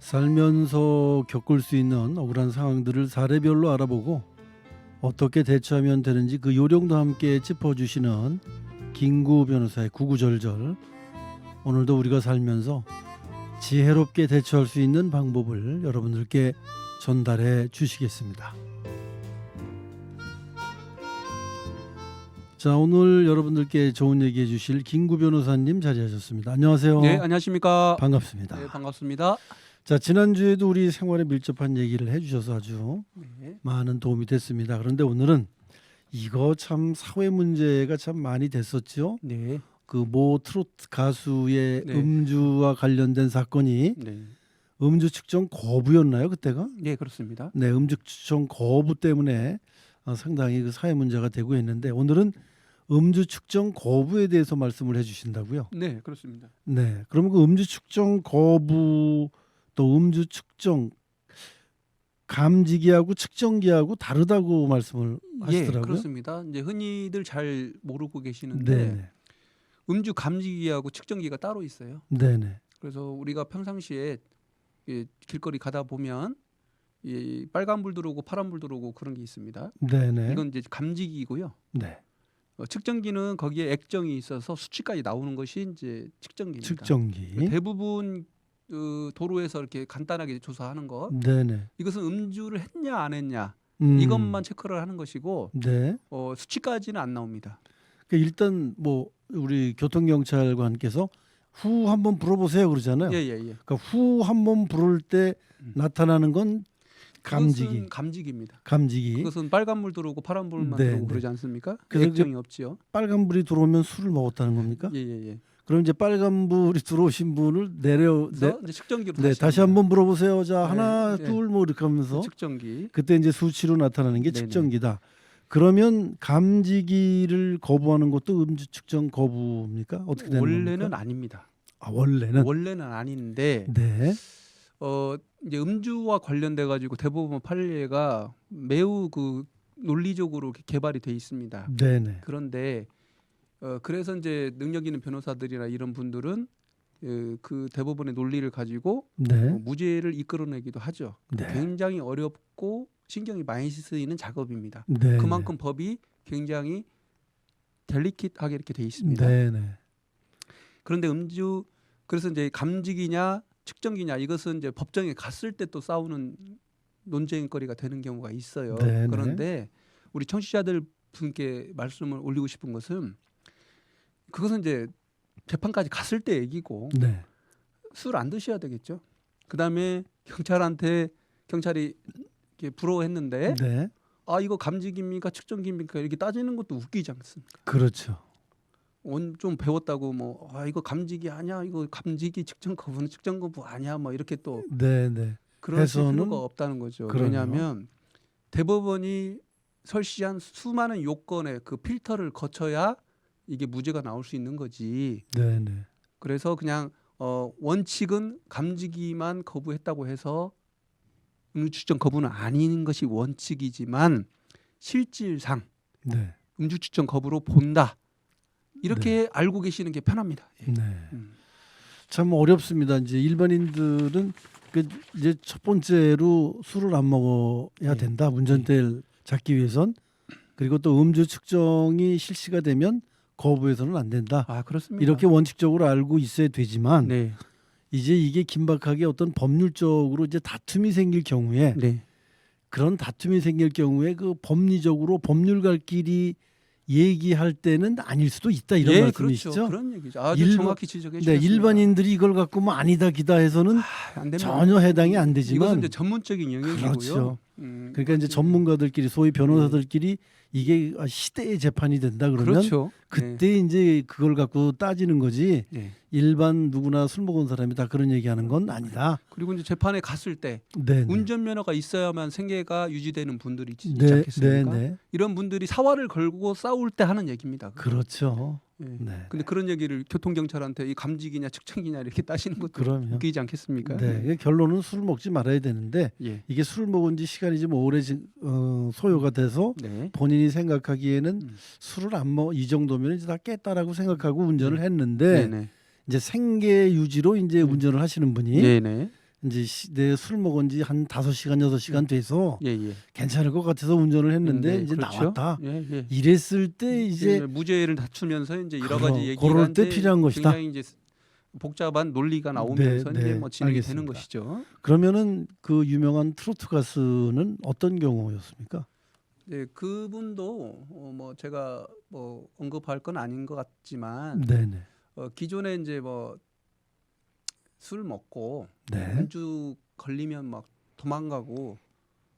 살면서 겪을 수 있는 억울한 상황들을 사례별로 알아보고 어떻게 대처하면 되는지 그 요령도 함께 짚어주시는 김구 변호사의 구구절절 오늘도 우리가 살면서 지혜롭게 대처할 수 있는 방법을 여러분들께 전달해 주시겠습니다. 자 오늘 여러분들께 좋은 얘기해 주실 김구 변호사님 자리하셨습니다. 안녕하세요. 네, 안녕하십니까? 반갑습니다. 네, 반갑습니다. 자 지난주에도 우리 생활에 밀접한 얘기를 해주셔서 아주 네. 많은 도움이 됐습니다. 그런데 오늘은 이거 참 사회 문제가 참 많이 됐었죠. 네. 그모 트로트 가수의 네. 음주와 관련된 사건이 네. 음주 측정 거부였나요 그때가? 네, 그렇습니다. 네, 음주 측정 거부 때문에 어, 상당히 그 사회 문제가 되고 있는데 오늘은 음주 측정 거부에 대해서 말씀을 해주신다고요? 네, 그렇습니다. 네, 그러면 그 음주 측정 거부 또 음주 측정 감지기하고 측정기하고 다르다고 말씀을 예, 하시더라고요. 그렇습니다. 이제 흔히들 잘 모르고 계시는데 네, 음주 감지기하고 측정기가 따로 있어요. 네, 네, 그래서 우리가 평상시에 이 길거리 가다 보면 이 빨간 불 들어오고 파란 불 들어오고 그런 게 있습니다. 네, 네, 이건 이제 감지기이고요. 네. 어, 측정기는 거기에 액정이 있어서 수치까지 나오는 것이 이제 측정기입니다. 측정기. 대부분 그 도로에서 이렇게 간단하게 조사하는 것 네, 네. 이것은 음주를 했냐 안 했냐 음, 이것만 체크를 하는 것이고 네. 어, 수치까지는 안 나옵니다. 그 일단 뭐 우리 교통경찰관께서 후 한번 불어보세요 그러잖아요. 예예 예. 그러니까 후 한번 부를 때 음. 나타나는 건 감지기, 그것은 감지기입니다. 감지기. 그것은 빨간 불 들어오고 파란 불만 네, 들어오고 네. 그러지 않습니까? 그래서 액정이 없지요. 빨간 불이 들어오면 술을 먹었다는 겁니까? 예예 예. 그럼 이제 빨간 불이 들어오신 분을 내려 네, 이제 측정기로 네 다시 한번 물어보세요. 자 네, 하나 네. 둘 뭐 이렇게 하면서 측정기. 그때 이제 수치로 나타나는 게 네네. 측정기다. 그러면 감지기를 거부하는 것도 음주 측정 거부입니까? 어떻게 되는 원래는 겁니까? 아닙니다. 아, 원래는 원래는 아닌데 네. 어 이제 음주와 관련돼 가지고 대부분 판례가 매우 그 논리적으로 개발이 돼 있습니다. 네네. 그런데 어 그래서 이제 능력 있는 변호사들이나 이런 분들은 그, 그 대부분의 논리를 가지고 네. 어, 무죄를 이끌어내기도 하죠. 네. 굉장히 어렵고 신경이 많이 쓰이는 작업입니다. 네. 그만큼 법이 굉장히 델리킷하게 이렇게 돼 있습니다. 네네. 그런데 음주 그래서 이제 감지기냐 측정기냐 이것은 이제 법정에 갔을 때 또 싸우는 논쟁거리가 되는 경우가 있어요. 네네. 그런데 우리 청취자들 분께 말씀을 올리고 싶은 것은 그것은 이제 재판까지 갔을 때 얘기고 네. 술안 드셔야 되겠죠. 그다음에 경찰한테 경찰이 이렇게 부러워했는데 네. 아 이거 감지기입니까 측정기입니까 이렇게 따지는 것도 웃기지 않습니까? 그렇죠. 온 좀 배웠다고 뭐 아 이거 감지기 아니야 이거 감지기 측정 거부는 측정 거부 아니야 뭐 이렇게 또 네네. 해서는 필요가 없다는 거죠. 그럼요. 왜냐하면 대법원이 설시한 수많은 요건의 그 필터를 거쳐야 이게 무죄가 나올 수 있는 거지. 네네. 그래서 그냥 어 원칙은 감지기만 거부했다고 해서 음주 측정 거부는 아닌 것이 원칙이지만 실질상 네. 음주 측정 거부로 본다. 이렇게 알고 계시는 게 편합니다. 예. 네. 음. 참 어렵습니다. 이제 일반인들은 그 이제 첫 번째로 술을 안 먹어야 네. 된다. 운전대를 잡기 위해선 그리고 또 음주 측정이 실시가 되면 거부해서는 안 된다. 아 그렇습니다. 이렇게 원칙적으로 알고 있어야 되지만 네, 이제 이게 긴박하게 어떤 법률적으로 이제 다툼이 생길 경우에 네, 그런 다툼이 생길 경우에 그 법리적으로 법률가끼리 얘기할 때는 아닐 수도 있다 이런 예, 말씀이시죠? 그렇죠. 그런 얘기죠. 아주 일반- 정확히 지적해 네, 주셨습니다. 일반인들이 이걸 갖고 뭐 아니다 기다 해서는 아. 전혀 해당이 안 이것은 되지만 이제 전문적인 영역이고요. 그렇죠. 음, 그러니까 이제. 전문가들끼리 소위 변호사들끼리 이게 시대의 재판이 된다 그러면 그렇죠. 그때 이제 그걸 갖고 따지는 거지 네. 네. 일반 누구나 술 먹은 사람이 다 그런 얘기하는 건 아니다. 그리고 이제 재판에 갔을 때 네. 운전면허가 있어야만 생계가 유지되는 분들이 있지 네, 네, 않겠습니까? 네. 이런 분들이 사활을 걸고 싸울 때 하는 얘기입니다. 그렇죠. 예. 네. 근데 그런 얘기를 교통경찰한테 이 감지기냐 측정기냐 이렇게 따시는 것도 그럼요. 웃기지 않겠습니까? 네. 그 결론은 술 먹지 말아야 되는데 예. 이게 술 먹은 지 시간이 좀 오래 지- 어, 소요가 돼서 네. 본인이 생각하기에는 음. 술을 안 먹 이 정도면 이제 다 깼다라고 생각하고 운전을 했는데 네네. 이제 생계 유지로 이제 음. 운전을 하시는 분이 네네. 이제 시- 내술 먹은 지 한 다섯 시간 여섯 시간 돼서 예, 예. 괜찮을 것 같아서 운전을 했는데 네, 이제 그렇죠. 나왔다. 예, 예. 이랬을 때 이제 이제 무죄를 다투면서 이제 여러 그럼, 가지 얘기가 그럴 때 필요한 것이다. 굉장히 이제 복잡한 논리가 나오면서 네, 이제 네, 뭐 진행이 알겠습니다. 되는 것이죠. 그러면은 그 유명한 트로트 가수는 어떤 경우였습니까? 네, 그분도 어, 뭐 제가 뭐 언급할 건 아닌 것 같지만 네네. 어, 기존에 이제 뭐 술 먹고 네. 음주 걸리면 막 도망가고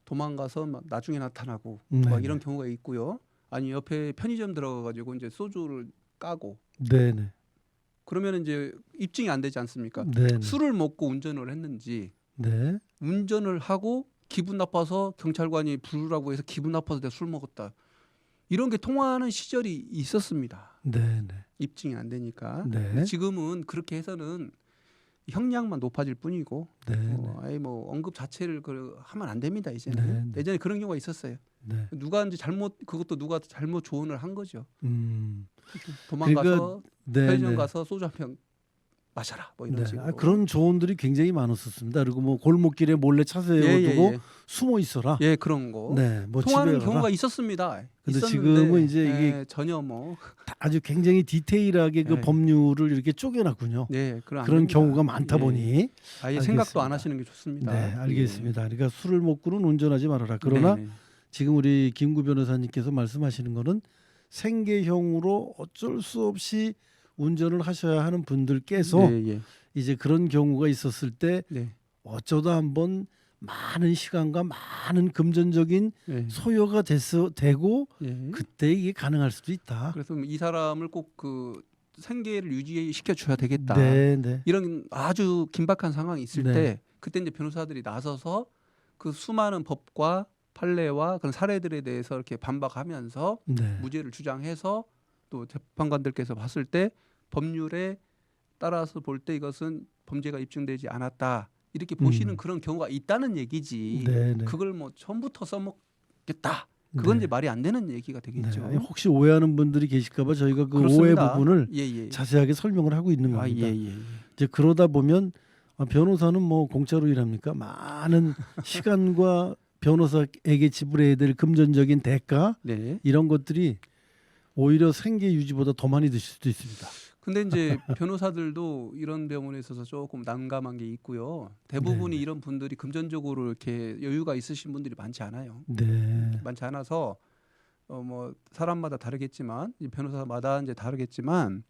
도망가서 막 나중에 나타나고 네네. 막 이런 경우가 있고요. 아니 옆에 편의점 들어가가지고 이제 소주를 까고 네네. 그러면 이제 입증이 안 되지 않습니까? 네네. 술을 먹고 운전을 했는지 네. 운전을 하고 기분 나빠서 경찰관이 부르라고 해서 기분 나빠서 내가 술 먹었다. 이런 게 통화하는 시절이 있었습니다. 네네. 입증이 안 되니까. 네. 지금은 그렇게 해서는 형량만 높아질 뿐이고 네. 어, 아예 뭐 언급 자체를 그 하면 안 됩니다 이제는 네, 네. 예전에 그런 경우가 있었어요 네. 누가 이제 잘못 그것도 누가 잘못 조언을 한 거죠 음. 도망가서 네. 편의점 네. 가서 소주 한 병 마셔라 뭐 이런 네. 식으로 아, 그런 조언들이 굉장히 많았었습니다. 그리고 뭐 골목길에 몰래 차 세워두고 예, 예, 숨어 있어라. 예. 예 그런 거 네. 뭐 통하는 경우가. 있었습니다 근데 있었는데, 지금은 이제 이게 예, 전혀 뭐다 아주 굉장히 디테일하게 그 네. 법률을 이렇게 쪼개놨군요. 네, 그런 됩니다. 경우가 많다 예. 보니 아예 생각도 안 알겠습니다. 하시는 게 좋습니다 네, 알겠습니다. 그러니까 술을 먹고는 운전하지 말아라. 그러나 네, 네. 지금 우리 김구 변호사님께서 말씀하시는 거는 생계형으로 어쩔 수 없이 운전을 하셔야 하는 분들께서 네, 예. 이제 그런 경우가 있었을 때 네, 어쩌다 한번 많은 시간과 많은 금전적인 네. 소요가 됐어 되고 예. 그때 이게 가능할 수도 있다. 그래서 이 사람을 꼭 그 생계를 유지시켜 줘야 되겠다. 네, 네. 이런 아주 긴박한 상황이 있을 네. 때 그때 이제 변호사들이 나서서 그 수많은 법과 판례와 그런 사례들에 대해서 이렇게 반박하면서 네. 무죄를 주장해서 또 재판관들께서 봤을 때 법률에 따라서 볼 때 이것은 범죄가 입증되지 않았다 이렇게 보시는 음. 그런 경우가 있다는 얘기지. 네, 네. 그걸 뭐 처음부터 써먹겠다. 그건 네. 이제 말이 안 되는 얘기가 네. 되겠죠. 아니, 혹시 오해하는 분들이 계실까봐 저희가 그 오해 그렇습니다. 부분을 예, 예. 자세하게 설명을 하고 있는 아, 겁니다. 예, 예. 이제 그러다 보면 아, 변호사는 뭐 공짜로 일합니까? 많은 시간과 변호사에게 지불해야 될 금전적인 대가 네. 이런 것들이 오히려 생계 유지보다 더 많이 드실 수도 있습니다. 근데 이제 변호사들도 이런 부분에 있어서 조금 난감한 게 있고요. 대부분이 네네. 이런 분들이 금전적으로 이렇게 여유가 있으신 분들이 많지 않아요. 네. 많지 않아서 어 뭐 사람마다 다르겠지만 이 변호사마다 이제 다르겠지만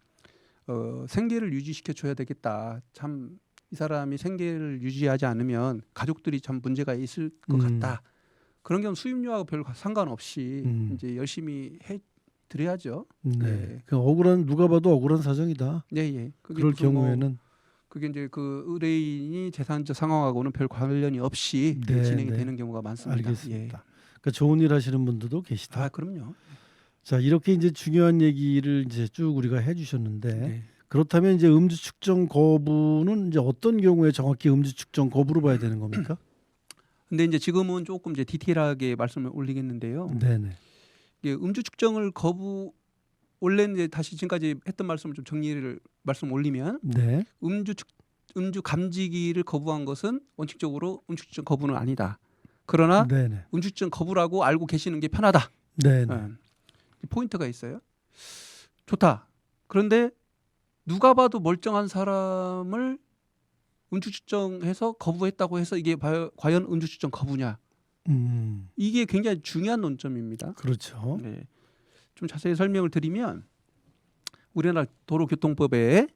어 생계를 유지시켜 줘야 되겠다. 참 이 사람이 생계를 유지하지 않으면 가족들이 참 문제가 있을 것 음. 같다. 그런 경우 수입료하고 별 상관없이 음. 이제 열심히 해 드려야죠. 네. 네. 그 억울한 누가 봐도 억울한 사정이다. 예, 예. 그게 그럴 뭐 경우에는 그게 이제 그 의뢰인이 재산적 상황하고는 별 관련이 없이 네, 진행이 네. 되는 경우가 많습니다. 알겠습니다. 그러니까 좋은 일 하시는 분들도 예. 계시다. 아, 그럼요. 자 이렇게 이제 중요한 얘기를 이제 쭉 우리가 해 주셨는데 네. 그렇다면 이제 음주 측정 거부는 이제 어떤 경우에 정확히 음주 측정 거부로 봐야 되는 겁니까? 근데 이제 지금은 조금 이제 디테일하게 말씀을 올리겠는데요. 네네. 이게 음주 측정을 거부 원래는 이제 다시 지금까지 했던 말씀을 좀 정리를 말씀 올리면 네. 음주 측 음주 감지기를 거부한 것은 원칙적으로 음주 측정 거부는 아니다. 그러나 네네. 음주 측정 거부라고 알고 계시는 게 편하다. 네네. 예. 포인트가 있어요. 좋다. 그런데 누가 봐도 멀쩡한 사람을 음주 측정해서 거부했다고 해서 이게 바- 과연 음주 측정 거부냐? 음 이게 굉장히 중요한 논점입니다. 그렇죠. 네. 좀 자세히 설명을 드리면 우리나라 도로교통법에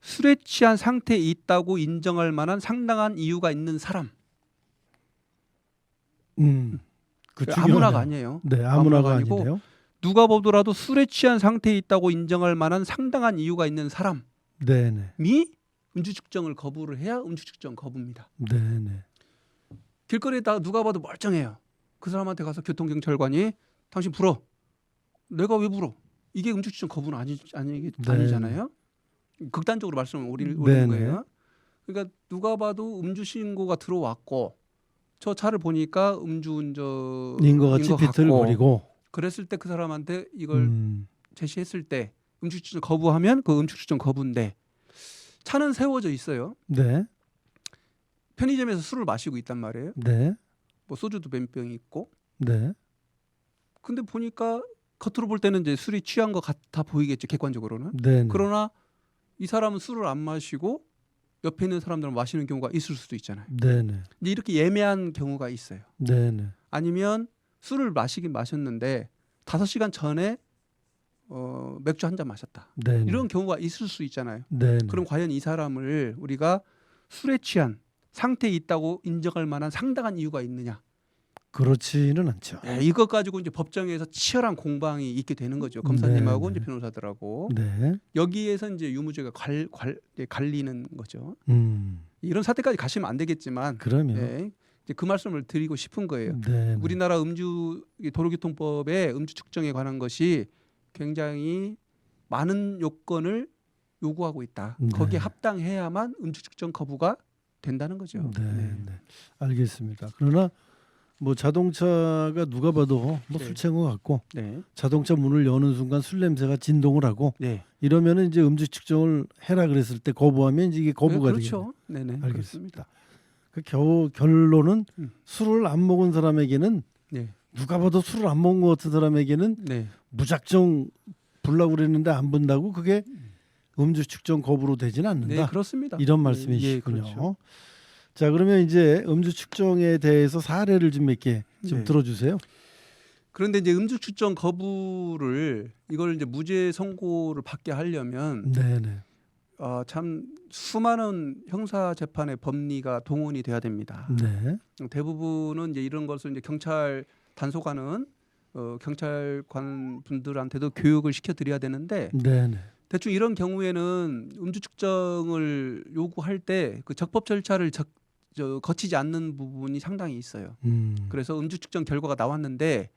술에 취한 상태에 있다고 인정할 만한 상당한 이유가 있는 사람 음. 그 아무나가 중요하네요. 아니에요. 네, 아무나가 아무나가 아니고 아니네요. 누가 보더라도 술에 취한 상태에 있다고 인정할 만한 상당한 이유가 있는 사람이 네네. 음주 측정을 거부를 해야 음주 측정 거부입니다. 네네. 길거리에다가 누가 봐도 멀쩡해요. 그 사람한테 가서 교통경찰관이 당신 불어. 내가 왜 불어? 이게 음주 측정 거부는 아니 아니 네. 아니잖아요. 극단적으로 말씀을 올리- 네네. 올리는 거예요. 그러니까 누가 봐도 음주 신고가 들어왔고 저 차를 보니까 음주운전인 인것 같이 것 같고 비틀거리고. 그랬을 때 그 사람한테 이걸 음. 제시했을 때 음주 측정 거부하면 그 음주 측정 거부인데 차는 세워져 있어요. 네. 편의점에서 술을 마시고 있단 말이에요. 네. 뭐 소주도 몇 병이 있고. 네. 근데 보니까 겉으로 볼 때는 이제 술이 취한 것 같아 보이겠죠 객관적으로는. 네. 네. 그러나 이 사람은 술을 안 마시고 옆에 있는 사람들은 마시는 경우가 있을 수도 있잖아요. 네, 네. 이제 이렇게 예매한 경우가 있어요. 네, 네. 아니면 술을 마시긴 마셨는데 다섯 시간 전에 어, 맥주 한 잔 마셨다. 네. 이런 경우가 있을 수 있잖아요. 네. 네. 그럼 과연 이 사람을 우리가 술에 취한 상태에 있다고 인정할 만한 상당한 이유가 있느냐? 그렇지는 않죠. 예, 이것 가지고 이제 법정에서 치열한 공방이 있게 되는 거죠. 검사님하고 네, 네. 이제 변호사들하고 네. 여기에서 이제 유무죄가 갈, 갈, 갈리는 거죠. 음. 이런 사태까지 가시면 안 되겠지만 그러면 예, 이제 그 말씀을 드리고 싶은 거예요. 네. 네. 우리나라 음주 이 도로교통법의 음주 측정에 관한 것이 굉장히 많은 요건을 요구하고 있다. 네. 거기에 합당해야만 음주 측정 거부가 된다는 거죠. 네, 네. 알겠습니다. 그러나 뭐 자동차가 누가 봐도 뭐술 네. 취한 것 같고 네. 자동차 문을 여는 순간 술 냄새가 진동을 하고 네. 이러면은 이제 음주 측정을 해라 그랬을 때 거부하면 이제 이게 거부가 네, 되겠네요. 그렇죠. 네네. 알겠습니다. 그렇습니다. 그 겨우 결론은 음. 술을 안 먹은 사람에게는 네. 누가 봐도 술을 안 먹은 것 같은 사람에게는 네. 무작정 불라고 그랬는데 안 분다고 그게 음 주 측정 거부로 되지는 않는다. 네, 그렇습니다. 이런 예, 말씀이시군요. 예, 그렇죠. 자 그러면 이제 음주 측정에 대해서 사례를 좀 몇 개좀 네. 들어주세요. 그런데 이제 음주 측정 거부를 이걸 이제 무죄 선고를 받게 하려면 네네. 어, 참 수많은 형사 재판의 법리가 동원이 돼야 됩니다. 네. 대부분은 이제 이런 것을 이제 경찰 단속하는 어, 경찰관 분들한테도 교육을 시켜 드려야 되는데 네네. 대충 이런 경우에는 음주 측정을 요구할 때 그 적법 절차를 적, 저, 거치지 않는 부분이 상당히 있어요. 음. 그래서 음주 측정 결과가 나왔는데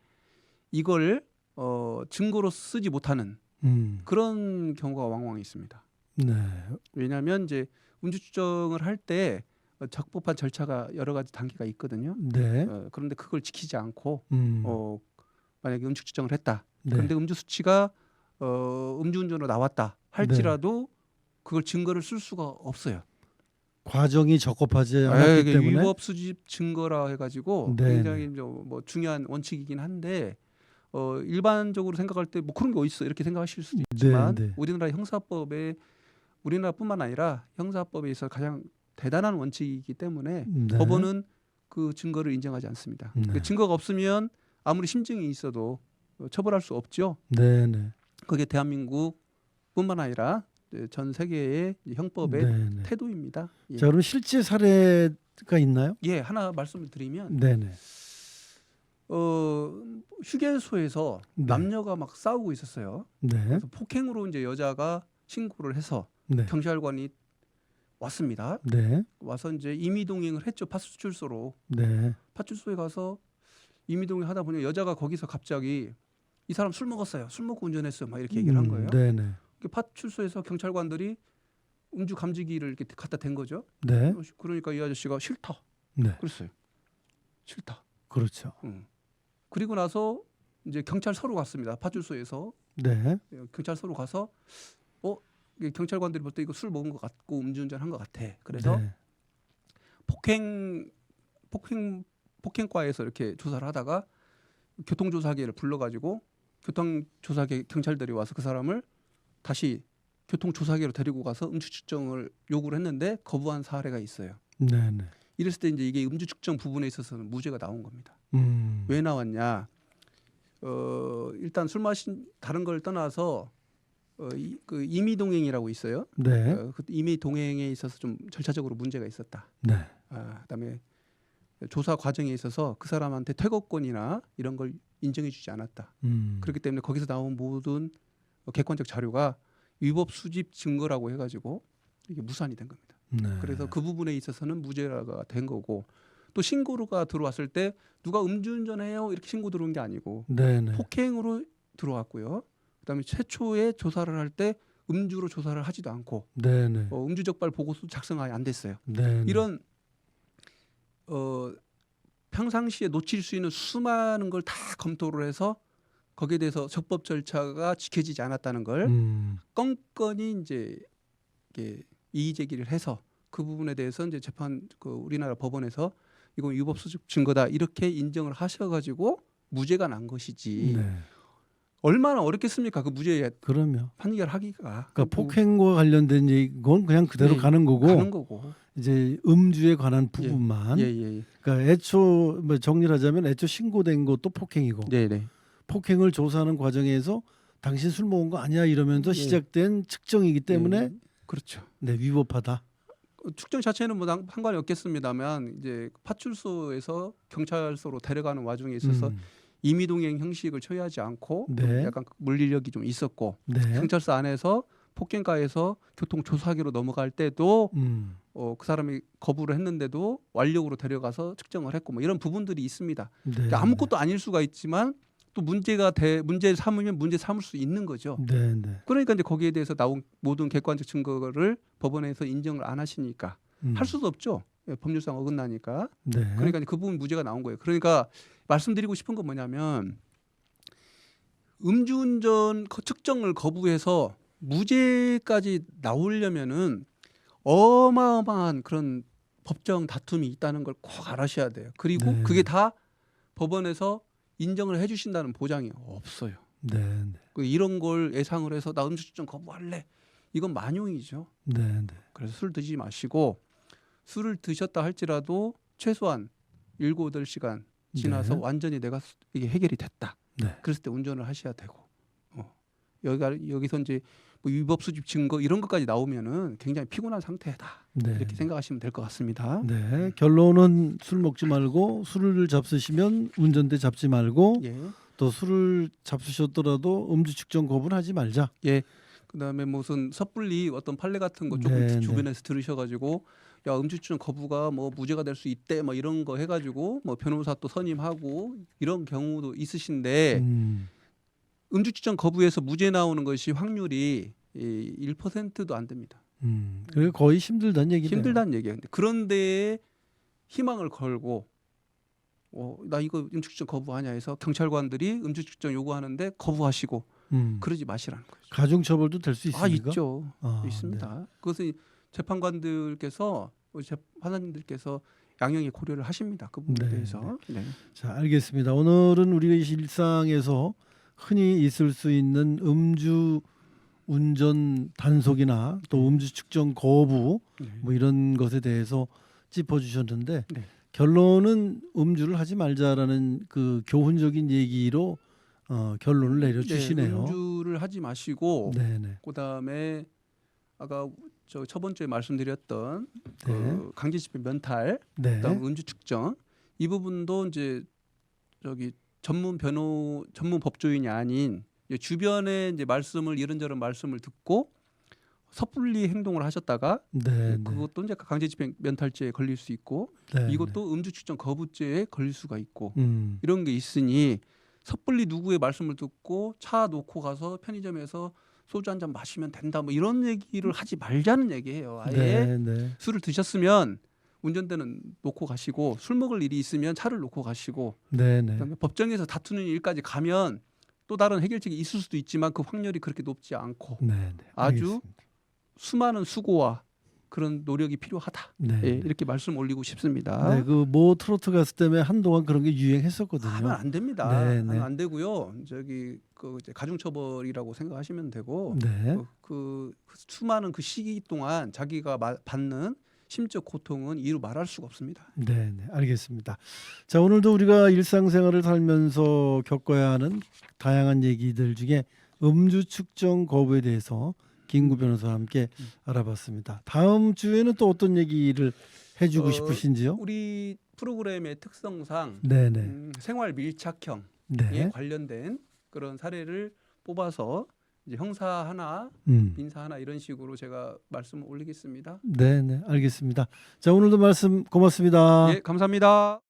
이걸 어, 증거로 쓰지 못하는 음. 그런 경우가 왕왕 있습니다. 네. 왜냐하면 이제 음주 측정을 할 때 적법한 절차가 여러 가지 단계가 있거든요. 네. 어, 그런데 그걸 지키지 않고 음. 어, 만약에 음주 측정을 했다. 네. 그런데 음주 수치가 어, 음주운전으로 나왔다 할지라도 그걸 증거를 쓸 수가 없어요. 과정이 적합하지 아, 않았기 이게 때문에 위법 수집 증거라 해가지고 네, 굉장히 좀뭐 중요한 원칙이긴 한데 어, 일반적으로 생각할 때 뭐 그런 게 어딨어 이렇게 생각하실 수도 있지만 네, 네. 우리나라 형사법에 우리나라뿐만 아니라 형사법에 있어 가장 대단한 원칙이기 때문에 네. 법원은 그 증거를 인정하지 않습니다. 네. 그 증거가 없으면 아무리 심증이 있어도 어, 처벌할 수 없죠. 네 네. 그게 대한민국뿐만 아니라 네, 전 세계의 이 형법의 네네. 태도입니다. 예. 자 그럼 실제 사례가 있나요? 예, 하나 말씀을 드리면 네네. 어, 휴게소에서 네. 남녀가 막 싸우고 있었어요. 네. 그래서 폭행으로 이제 여자가 신고를 해서 네. 경찰관이 왔습니다. 네. 와서 이제 임의 동행을 했죠. 파출소로. 네. 파출소에 가서 임의 동행 하다 보니 여자가 거기서 갑자기 이 사람 술 먹었어요. 술 먹고 운전했어요. 막 이렇게 얘기를 한 음, 거예요. 네네. 그 파출소에서 경찰관들이 음주 감지기를 이렇게 갖다 댄 거죠. 네. 그러니까 이 아저씨가 싫다. 네. 그랬어요. 싫다. 그렇죠. 응. 그리고 나서 이제 경찰서로 갔습니다. 파출소에서 네. 예, 경찰서로 가서 어 경찰관들이 볼 때 이거 술 먹은 것 같고 음주운전 한 것 같아. 그래서 네. 폭행 폭행 폭행과에서 이렇게 조사를 하다가 교통조사계를 불러가지고 교통조사계 경찰들이 와서 그 사람을 다시 교통조사계로 데리고 가서 음주 측정을 요구를 했는데 거부한 사례가 있어요. 네네. 이랬을 때 이제 이게 음주 측정 부분에 있어서는 무죄가 나온 겁니다. 음. 왜 나왔냐? 어, 일단 술 마신 다른 걸 떠나서 어, 이, 그 임의 동행이라고 있어요. 네. 어, 그 임의 동행에 있어서 좀 절차적으로 문제가 있었다. 네. 아, 그다음에 조사 과정에 있어서 그 사람한테 퇴거권이나 이런 걸 인정해주지 않았다. 음. 그렇기 때문에 거기서 나온 모든 어, 객관적 자료가 위법 수집 증거라고 해가지고 이게 무산이 된 겁니다. 네. 그래서 그 부분에 있어서는 무죄가 된 거고 또 신고가 들어왔을 때 누가 음주운전해요 이렇게 신고 들어온 게 아니고 네네. 폭행으로 들어왔고요. 그다음에 최초에 조사를 할 때 음주로 조사를 하지도 않고 네네. 어, 음주적발 보고서 작성이 안 됐어요. 네. 이런 어 평상시에 놓칠 수 있는 수많은 걸 다 검토를 해서 거기에 대해서 적법 절차가 지켜지지 않았다는 걸 음. 껌껌이 이제 이게 이의 제기를 해서 그 부분에 대해서 이제 재판 그 우리나라 법원에서 이건 위법 수집 증거다 이렇게 인정을 하셔가지고 무죄가 난 것이지. 네. 얼마나 어렵겠습니까? 그 무죄 그러면 판결하기가. 그러니까 폭행과 관련된 얘기건 그냥 그대로 예, 가는 거고. 가는 거고 이제 음주에 관한 예. 부분만 예예 그러니까 애초 뭐 정리를 하자면 애초 신고된 것도 폭행이고 네 네 폭행을 조사하는 과정에서 당신 술 먹은 거 아니야 이러면서 예. 시작된 측정이기 때문에 예, 그렇죠 네 위법하다. 어, 측정 자체는 뭐 상- 상관이 없겠습니다만 이제 파출소에서 경찰서로 데려가는 와중에 있어서 음, 임의동행 형식을 처리하지 않고 네. 좀 약간 물리력이 좀 있었고 네. 경찰서 안에서 폭행가에서 교통 조사하기로 넘어갈 때도 음, 어, 그 사람이 거부를 했는데도 완력으로 데려가서 측정을 했고 뭐 이런 부분들이 있습니다. 네. 그러니까 아무것도 아닐 수가 있지만 또 문제가 돼 문제 삼으면 문제 삼을 수 있는 거죠. 네, 네. 그러니까 이제 거기에 대해서 나온 모든 객관적 증거를 법원에서 인정을 안 하시니까 음, 할 수도 없죠. 예, 법률상 어긋나니까. 네. 그러니까 그 부분 무죄가 나온 거예요. 그러니까 말씀드리고 싶은 건 뭐냐면 음주운전 거- 측정을 거부해서 무죄까지 나오려면은 어마어마한 그런 법정 다툼이 있다는 걸 꼭 알아셔야 돼요. 그리고 네. 그게 다 법원에서 인정을 해주신다는 보장이 없어요. 네, 네. 그 이런 걸 예상을 해서 나 음주 측정 거부할래. 이건 만용이죠. 네, 네. 그래서 술 드시지 마시고 술을 드셨다 할지라도 최소한 일곱 여덟 시간 지나서 네. 완전히 내가 수- 이게 해결이 됐다. 네. 그랬을 때 운전을 하셔야 되고 어. 여기가 여기서 이제 뭐 위법 수집 증거 이런 것까지 나오면은 굉장히 피곤한 상태다 네. 이렇게 생각하시면 될 것 같습니다. 네. 결론은 술 먹지 말고 술을 잡수시면 운전대 잡지 말고 예. 또 술을 잡수셨더라도 음주 측정 거부는 하지 말자. 그다음에 무슨 섣불리 어떤 판례 같은 거 조금 네, 네. 주변에서 들으셔가지고 야 음주추정 거부가 뭐 무죄가 될 수 있대 뭐 이런 거 해가지고 뭐 변호사 또 선임하고 이런 경우도 있으신데 음, 음주추정 거부에서 무죄 나오는 것이 확률이 이 1%도 안 됩니다. 음. 그게 거의 힘들다는 얘기네요. 힘들다는 얘기예요. 그런데 희망을 걸고 어, 나 이거 음주추정 거부하냐 해서 경찰관들이 음주추정 요구하는데 거부하시고 음. 그러지 마시라는 거죠. 가중 처벌도 될 수 있습니까? 아 있죠. 아, 있습니다. 그것은 재판관들께서 판사님들께서 양형의 고려를 하십니다. 그 부분에 네, 대해서. 네. 자, 알겠습니다. 오늘은 우리가 일상에서 흔히 있을 수 있는 음주 운전 단속이나 또 음주 측정 거부 네. 뭐 이런 것에 대해서 짚어 주셨는데 네. 결론은 음주를 하지 말자라는 그 교훈적인 얘기로 어, 결론을 내려 네, 주시네요. 음주를 하지 마시고 네, 네. 그다음에 아까 저 첫 번째 말씀드렸던 네. 그 강제 집행 면탈, 네. 음주 측정 이 부분도 이제 저기 전문 변호 전문 법조인이 아닌 이제 주변에 이제 말씀을 이런저런 말씀을 듣고 섣불리 행동을 하셨다가 네, 네. 그것도 이제 강제 집행 면탈죄에 걸릴 수 있고 네, 이것도 음주 측정 거부죄에 걸릴 수가 있고 네. 음. 이런 게 있으니 섣불리 누구의 말씀을 듣고 차 놓고 가서 편의점에서 소주 한 잔 마시면 된다 뭐 이런 얘기를 하지 말자는 얘기예요. 아예 네, 네. 술을 드셨으면 운전대는 놓고 가시고 술 먹을 일이 있으면 차를 놓고 가시고 네, 네. 그다음에 법정에서 다투는 일까지 가면 또 다른 해결책이 있을 수도 있지만 그 확률이 그렇게 높지 않고 네, 네. 아주 알겠습니다. 수많은 수고와 그런 노력이 필요하다. 네. 예, 네. 이렇게 말씀 올리고 싶습니다. 네, 그 모 트로트 갔을 때문에 한동안 그런 게 유행했었거든요. 하면 안 됩니다. 네, 하면 네. 안 되고요. 저기 그 가중처벌이라고 생각하시면 되고 네. 그, 그 수많은 그 시기 동안 자기가 마- 받는 심적 고통은 이루 말할 수가 없습니다. 네, 네, 알겠습니다. 자, 오늘도 우리가 일상생활을 살면서 겪어야 하는 다양한 얘기들 중에 음주 측정 거부에 대해서 김구 변호사와 함께 음. 알아봤습니다. 다음 주에는 또 어떤 얘기를 해주고 어, 싶으신지요? 우리 프로그램의 특성상 네, 네, 음, 생활 밀착형에 네. 관련된 그런 사례를 뽑아서 형사 하나, 음. 민사 하나 이런 식으로 제가 말씀을 올리겠습니다. 네, 네, 알겠습니다. 자, 오늘도 말씀 고맙습니다. 예, 감사합니다.